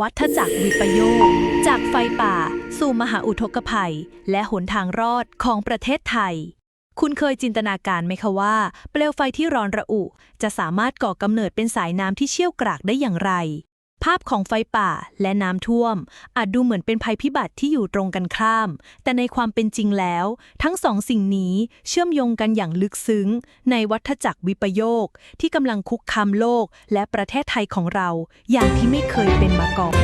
วัฏจักรวิปโยค จากไฟป่า สู่มหาอุทกภัย และหนทางรอดของประเทศไทย คุณเคยจินตนาการไหมคะว่า เปลวไฟที่ร้อนระอุ จะสามารถก่อกำเนิดเป็นสายน้ำที่เชี่ยวกรากได้อย่างไร ภาพของไฟป่าและน้ำท่วม อาจดูเหมือนเป็นภัยพิบัติที่อยู่ตรงกันข้าม แต่ในความเป็นจริงแล้ว ทั้งสองสิ่งนี้เชื่อมโยงกันอย่างลึกซึ้ง ในวัฏจักรวิปโยค ที่กำลังคุกคามโลกและประเทศไทยของเรา อย่างที่ไม่เคยเป็นมาก่อน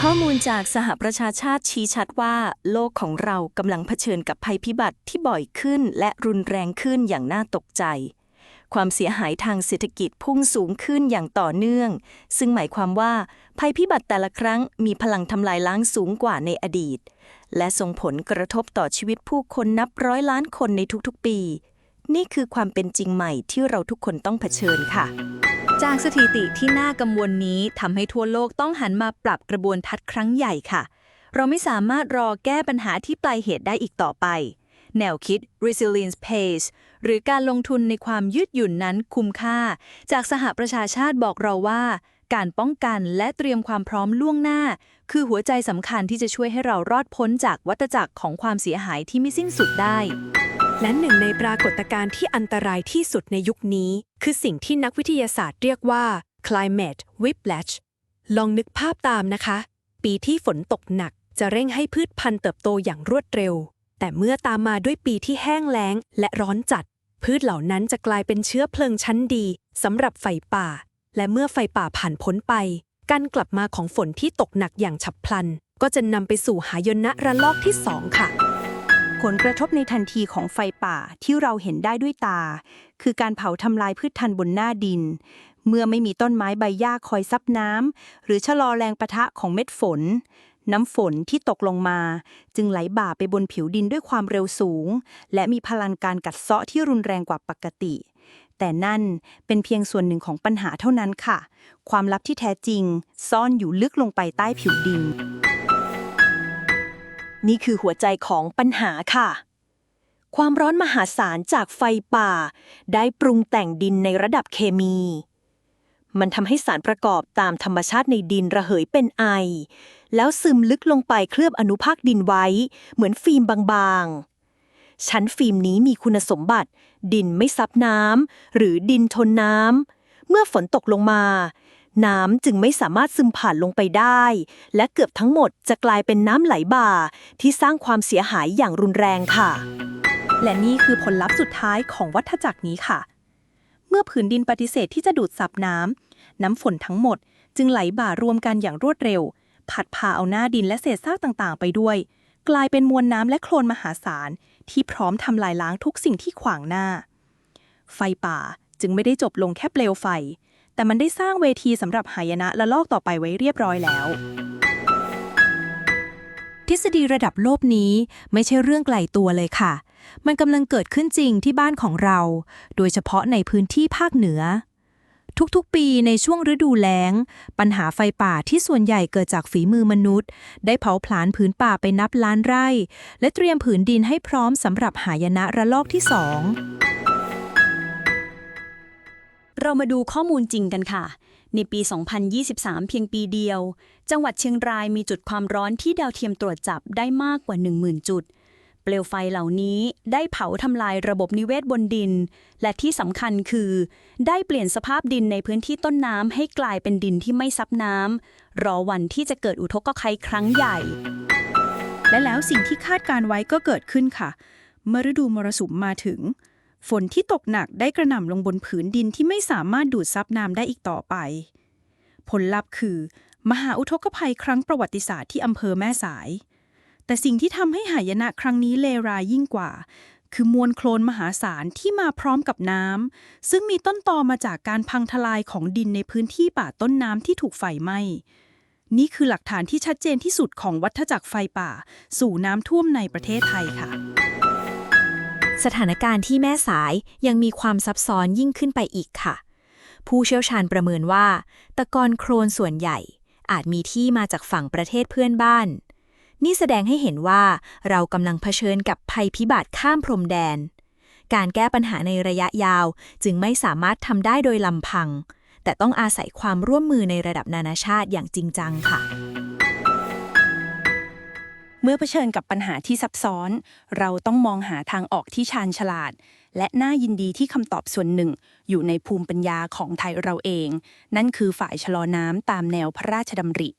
ข้อมูลจากสหประชาชาติชี้ชัดว่า โลกของเรากำลังเผชิญกับภัยพิบัติที่บ่อยขึ้น และรุนแรงขึ้นอย่างน่าตกใจ ความเสียหายทางเศรษฐกิจพุ่งสูงขึ้นอย่างต่อเนื่อง ซึ่งหมายความว่าภัยพิบัติแต่ละครั้งมีพลังทำลายล้างสูงกว่าในอดีต และส่งผลกระทบต่อชีวิตผู้คนนับร้อยล้านคนในทุกๆปี นี่คือความเป็นจริงใหม่ที่เราทุกคนต้องเผชิญค่ะ จากสถิติที่น่ากังวลนี้ทำให้ทั่วโลกต้องหันมาปรับกระบวนทัศน์ครั้งใหญ่ค่ะ เราไม่สามารถรอแก้ปัญหาที่ปลายเหตุได้อีกต่อไป แนวคิด resilience pays หรือการลงทุนในความยืดหยุ่นนั้นคุ้มค่า จากสหประชาชาติบอกเราว่า การป้องกันและเตรียมความพร้อมล่วงหน้า คือหัวใจสำคัญที่จะช่วยให้เรารอดพ้นจากวัฏจักรของความเสียหายที่ไม่สิ้นสุดได้ และหนึ่งในปรากฏการณ์ที่อันตรายที่สุดในยุคนี้ คือสิ่งที่นักวิทยาศาสตร์เรียกว่า climate whiplash ลองนึกภาพตามนะคะ ปีที่ฝนตกหนักจะเร่งให้พืชพันธุ์เติบโตอย่างรวดเร็ว แต่เมื่อตามมาด้วยปีที่แห้งแล้งและร้อนจัด พืชเหล่านั้นจะกลายเป็นเชื้อเพลิงชั้นดีสำหรับไฟป่า และเมื่อไฟป่าผ่านพ้นไป การกลับมาของฝนที่ตกหนักอย่างฉับพลัน ก็จะนำไปสู่หายนะระลอกที่สองค่ะ ผลกระทบในทันทีของไฟป่าที่เราเห็นได้ด้วยตา คือการเผาทำลายพืชทันบนหน้าดิน เมื่อไม่มีต้นไม้ใบหญ้าคอยซับน้ำหรือชะลอแรงปะทะของเม็ดฝน น้ำฝนที่ตกลงมา จึงไหลบ่าไปบนผิวดินด้วยความเร็วสูง และมีพลังการกัดเซาะที่รุนแรงกว่าปกติ แต่นั่นเป็นเพียงส่วนหนึ่งของปัญหาเท่านั้นค่ะ ความลับที่แท้จริง ซ่อนอยู่ลึกลงไปใต้ผิวดิน นี่คือหัวใจของปัญหาค่ะ ความร้อนมหาศาลจากไฟป่า ได้ปรุงแต่งดินในระดับเคมี มันทำให้สารประกอบตามธรรมชาติในดินระเหยเป็นไอ แล้วซึมลึกลงไปเคลือบอนุภาคดินไว้ เหมือนฟิล์มบางๆ ชั้นฟิล์มนี้มีคุณสมบัติ ดินไม่ซับน้ำหรือดินทนน้ำเมื่อฝนตกลงมา น้ำจึงไม่สามารถซึมผ่านลงไปได้ และเกือบทั้งหมดจะกลายเป็นน้ำไหลบ่า ที่สร้างความเสียหายอย่างรุนแรงค่ะ และนี่คือผลลัพธ์สุดท้ายของวัฏจักรนี้ค่ะ มื่อผืนดินปฏิเสธที่จะดูดซับน้ำ น้ำฝนทั้งหมด จึงไหลบ่ารวมกันอย่างรวดเร็ว ผัดพาเอาหน้าดินและเศษซากต่างๆ ไปด้วย กลายเป็นมวลน้ำและโคลนมหาศาล ที่พร้อมทำลายล้างทุกสิ่งที่ขวางหน้า ไฟป่าจึงไม่ได้จบลงแค่เปลวไฟ แต่มันได้สร้างเวทีสำหรับหายนะและลอกต่อไปไว้เรียบร้อยแล้วทฤษฎีระดับโลกนี้ไม่ใช่เรื่องไกลตัวเลยค่ะ มันกำลังเกิดขึ้นจริงที่บ้านของเรา โดยเฉพาะในพื้นที่ภาคเหนือ ทุกๆ ปีในช่วงฤดูแล้ง ปัญหาไฟป่าที่ส่วนใหญ่เกิดจากฝีมือมนุษย์ ได้เผาผลาญผืนป่าไปนับล้านไร่ และเตรียมผืนดินให้พร้อมสำหรับหายนะระลอกที่สองเรามาดูข้อมูลจริงกันค่ะ ในปี 2023 เพียงปีเดียว จังหวัดเชียงรายมีจุดความร้อนที่ดาวเทียมตรวจจับได้มากกว่า 10,000 จุด เปลวไฟเหล่านี้ได้เผาทำลายระบบนิเวศบนดิน และที่สำคัญคือ ได้เปลี่ยนสภาพดินในพื้นที่ต้นน้ำให้กลายเป็นดินที่ไม่ซับน้ำรอวันที่จะเกิดอุทกภัยครั้งใหญ่ และแล้วสิ่งที่คาดการไว้ก็เกิดขึ้นค่ะ เมื่อฤดูมรสุมมาถึง ฝนที่ตกหนักได้กระหน่ำลงบนผืนดินที่ไม่สามารถดูดซับน้ำได้อีกต่อไป ผลลัพธ์คือ มหาอุทกภัยครั้งประวัติศาสตร์ที่อำเภอแม่สาย แต่สิ่งที่ทำให้หายนะครั้งนี้เลวร้ายยิ่งกว่า คือมวลโคลนมหาศาลที่มาพร้อมกับน้ำซึ่งมีต้นตอมาจากการพังทลายของดินในพื้นที่ป่าต้นน้ำที่ถูกไฟไหม้นี่คือหลักฐานที่ชัดเจนที่สุดของวัฏจักรไฟป่า สู่น้ำท่วมในประเทศไทยค่ะ สถานการณ์ที่แม่สายยังมีความซับซ้อนยิ่งขึ้นไปอีกค่ะ ผู้เชี่ยวชาญประเมินว่า ตะกอนโครนส่วนใหญ่ อาจมีที่มาจากฝั่งประเทศเพื่อนบ้าน นี่แสดงให้เห็นว่าเรากำลังเผชิญกับภัยพิบัติข้ามพรมแดน การแก้ปัญหาในระยะยาวจึงไม่สามารถทำได้โดยลำพัง แต่ต้องอาศัยความร่วมมือในระดับนานาชาติอย่างจริงจังค่ะ เมื่อเผชิญกับปัญหาที่ซับซ้อน เราต้องมองหาทางออกที่ชาญฉลาด และน่ายินดีที่คำตอบส่วนหนึ่ง อยู่ในภูมิปัญญาของไทยเราเอง นั่นคือฝ่ายชะลอน้ำตามแนวพระราชดำริ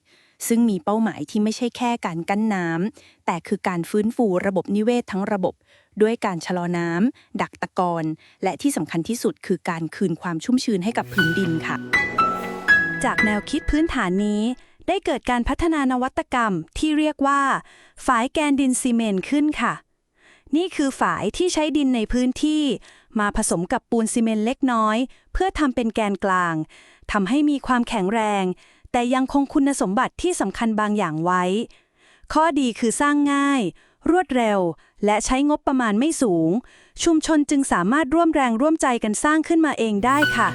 ซึ่งมีเป้าหมายที่ไม่ใช่แค่การกั้นน้ำแต่คือการฟื้นฟูระบบนิเวศทั้งระบบ ด้วยการชะลอน้ำดักตะกอนและที่สำคัญที่สุดคือการคืนความชุ่มชื้นให้กับพื้นดินค่ะ จากแนวคิดพื้นฐานนี้ ได้เกิดการพัฒนานวัตกรรมที่เรียกว่า ฝายแกนดินซีเมนต์ขึ้นค่ะนี่คือฝายที่ใช้ดินในพื้นที่ มาผสมกับปูนซีเมนต์เล็กน้อย เพื่อทำเป็นแกนกลางทำให้มีความแข็งแรง แต่ยังคงคุณสมบัติที่สำคัญบางอย่างไว้ ข้อดีคือสร้างง่าย รวดเร็ว และใช้งบประมาณไม่สูง ชุมชนจึงสามารถร่วมแรงร่วมใจกันสร้างขึ้นมาเองได้ค่ะ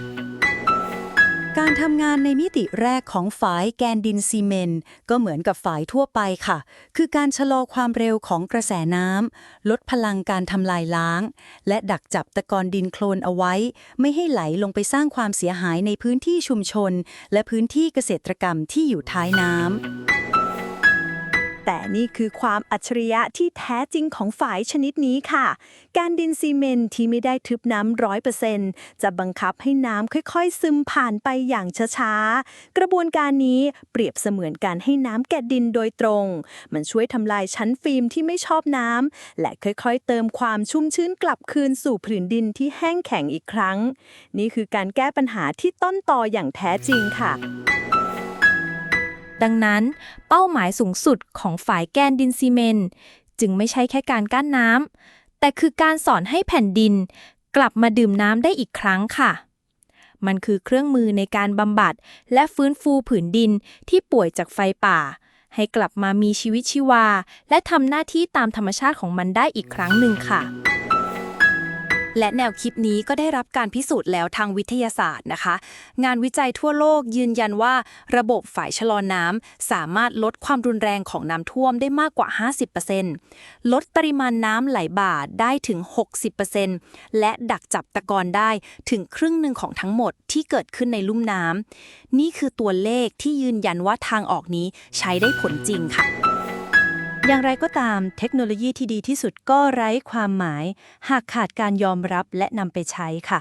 การทำงานในมิติแรกของฝายแกนดินซีเมนต์ก็เหมือนกับฝายทั่วไปค่ะ คือการชะลอความเร็วของกระแสน้ำลดพลังการทำลายล้าง และดักจับตะกอนดินโคลนเอาไว้ ไม่ให้ไหลลงไปสร้างความเสียหายในพื้นที่ชุมชน และพื้นที่เกษตรกรรมที่อยู่ท้ายน้ำ แต่นี่คือความอัจฉริยะที่แท้จริงของฝายชนิดนี้ค่ะ การดินซีเมนต์ที่ไม่ได้ทึบน้ำร้อยเปอร์เซ็นต์จะบังคับให้น้ำค่อยๆ ซึมผ่านไปอย่างช้าๆ กระบวนการนี้เปรียบเสมือนการให้น้ำแกะดินโดยตรง มันช่วยทำลายชั้นฟิล์มที่ไม่ชอบน้ำและค่อยๆ เติมความชุ่มชื้นกลับคืนสู่ผืนดินที่แห้งแข็งอีกครั้ง นี่คือการแก้ปัญหาที่ต้นตออย่างแท้จริงค่ะ ดังนั้น เป้าหมายสูงสุดของฝ่ายแกนดินซีเมนต์จึงไม่ใช่แค่การกั้นน้ำแต่คือการสอนให้แผ่นดิน กลับมาดื่มน้ำได้อีกครั้งค่ะ มันคือเครื่องมือในการบำบัด และฟื้นฟูผืนดินที่ป่วยจากไฟป่า ให้กลับมามีชีวิตชีวา และทำหน้าที่ตามธรรมชาติของมันได้อีกครั้งหนึ่งค่ะ และแนวคิดนี้ก็ได้รับการพิสูจน์แล้วทางวิทยาศาสตร์นะคะ งานวิจัยทั่วโลกยืนยันว่า ระบบฝ่ายชะลอน้ำสามารถลดความรุนแรงของน้ำท่วมได้มากกว่า 50%ลดปริมาณน้ำไหลบ่าได้ถึง 60%และดักจับตะกอนได้ถึงครึ่งหนึ่งของทั้งหมดที่เกิดขึ้นในลุ่มน้ำนี่คือตัวเลขที่ยืนยันว่าทางออกนี้ใช้ได้ผลจริงค่ะ อย่างไรก็ตามเทคโนโลยีที่ดีที่สุดก็ไร้ความหมาย หากขาดการยอมรับและนำไปใช้ค่ะ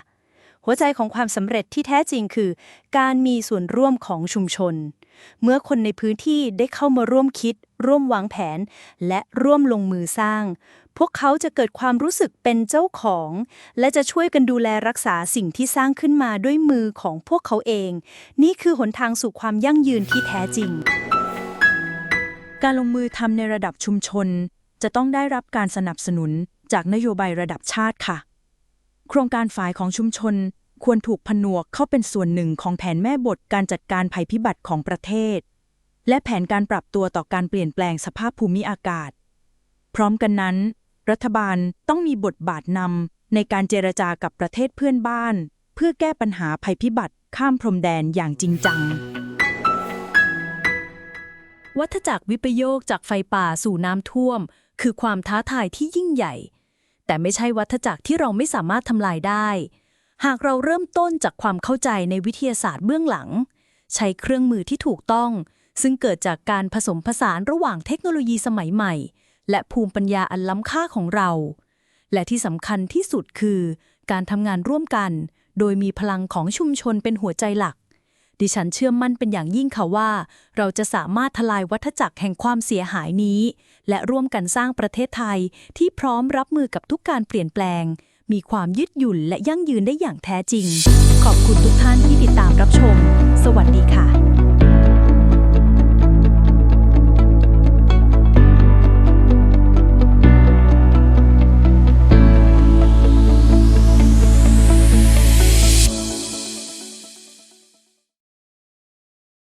หัวใจของความสำเร็จที่แท้จริงคือ การมีส่วนร่วมของชุมชน เมื่อคนในพื้นที่ได้เข้ามาร่วมคิด ร่วมวางแผน และร่วมลงมือสร้าง พวกเขาจะเกิดความรู้สึกเป็นเจ้าของ และจะช่วยกันดูแลรักษาสิ่งที่สร้างขึ้นมาด้วยมือของพวกเขาเอง นี่คือหนทางสู่ความยั่งยืนที่แท้จริง การลงมือทำในระดับชุมชน จะต้องได้รับการสนับสนุนจากนโยบายระดับชาติค่ะ โครงการฝ่ายของชุมชนควรถูกผนวกเข้าเป็นส่วนหนึ่งของแผนแม่บทการจัดการภัยพิบัติของประเทศ และแผนการปรับตัวต่อการเปลี่ยนแปลงสภาพภูมิอากาศ พร้อมกันนั้น รัฐบาลต้องมีบทบาทนำในการเจรจากับประเทศเพื่อนบ้าน เพื่อแก้ปัญหาภัยพิบัติข้ามพรมแดนอย่างจริงจัง วัฏจักรวิปโยคจากไฟป่าสู่น้ำท่วม คือความท้าทายที่ยิ่งใหญ่ แต่ไม่ใช่วัฏจักรที่เราไม่สามารถทำลายได้ หากเราเริ่มต้นจากความเข้าใจในวิทยาศาสตร์เบื้องหลัง ใช้เครื่องมือที่ถูกต้อง ซึ่งเกิดจากการผสมผสานระหว่างเทคโนโลยีสมัยใหม่ และภูมิปัญญาอันล้ำค่าของเรา และที่สำคัญที่สุดคือ การทำงานร่วมกัน โดยมีพลังของชุมชนเป็นหัวใจหลัก ดิฉันเชื่อมั่นเป็นอย่างยิ่งค่ะว่า เราจะสามารถทลายวัฏจักรแห่งความเสียหายนี้ และร่วมกันสร้างประเทศไทยที่พร้อมรับมือกับทุกการเปลี่ยนแปลง มีความยืดหยุ่นและยั่งยืนได้อย่างแท้จริง ขอบคุณทุกท่านที่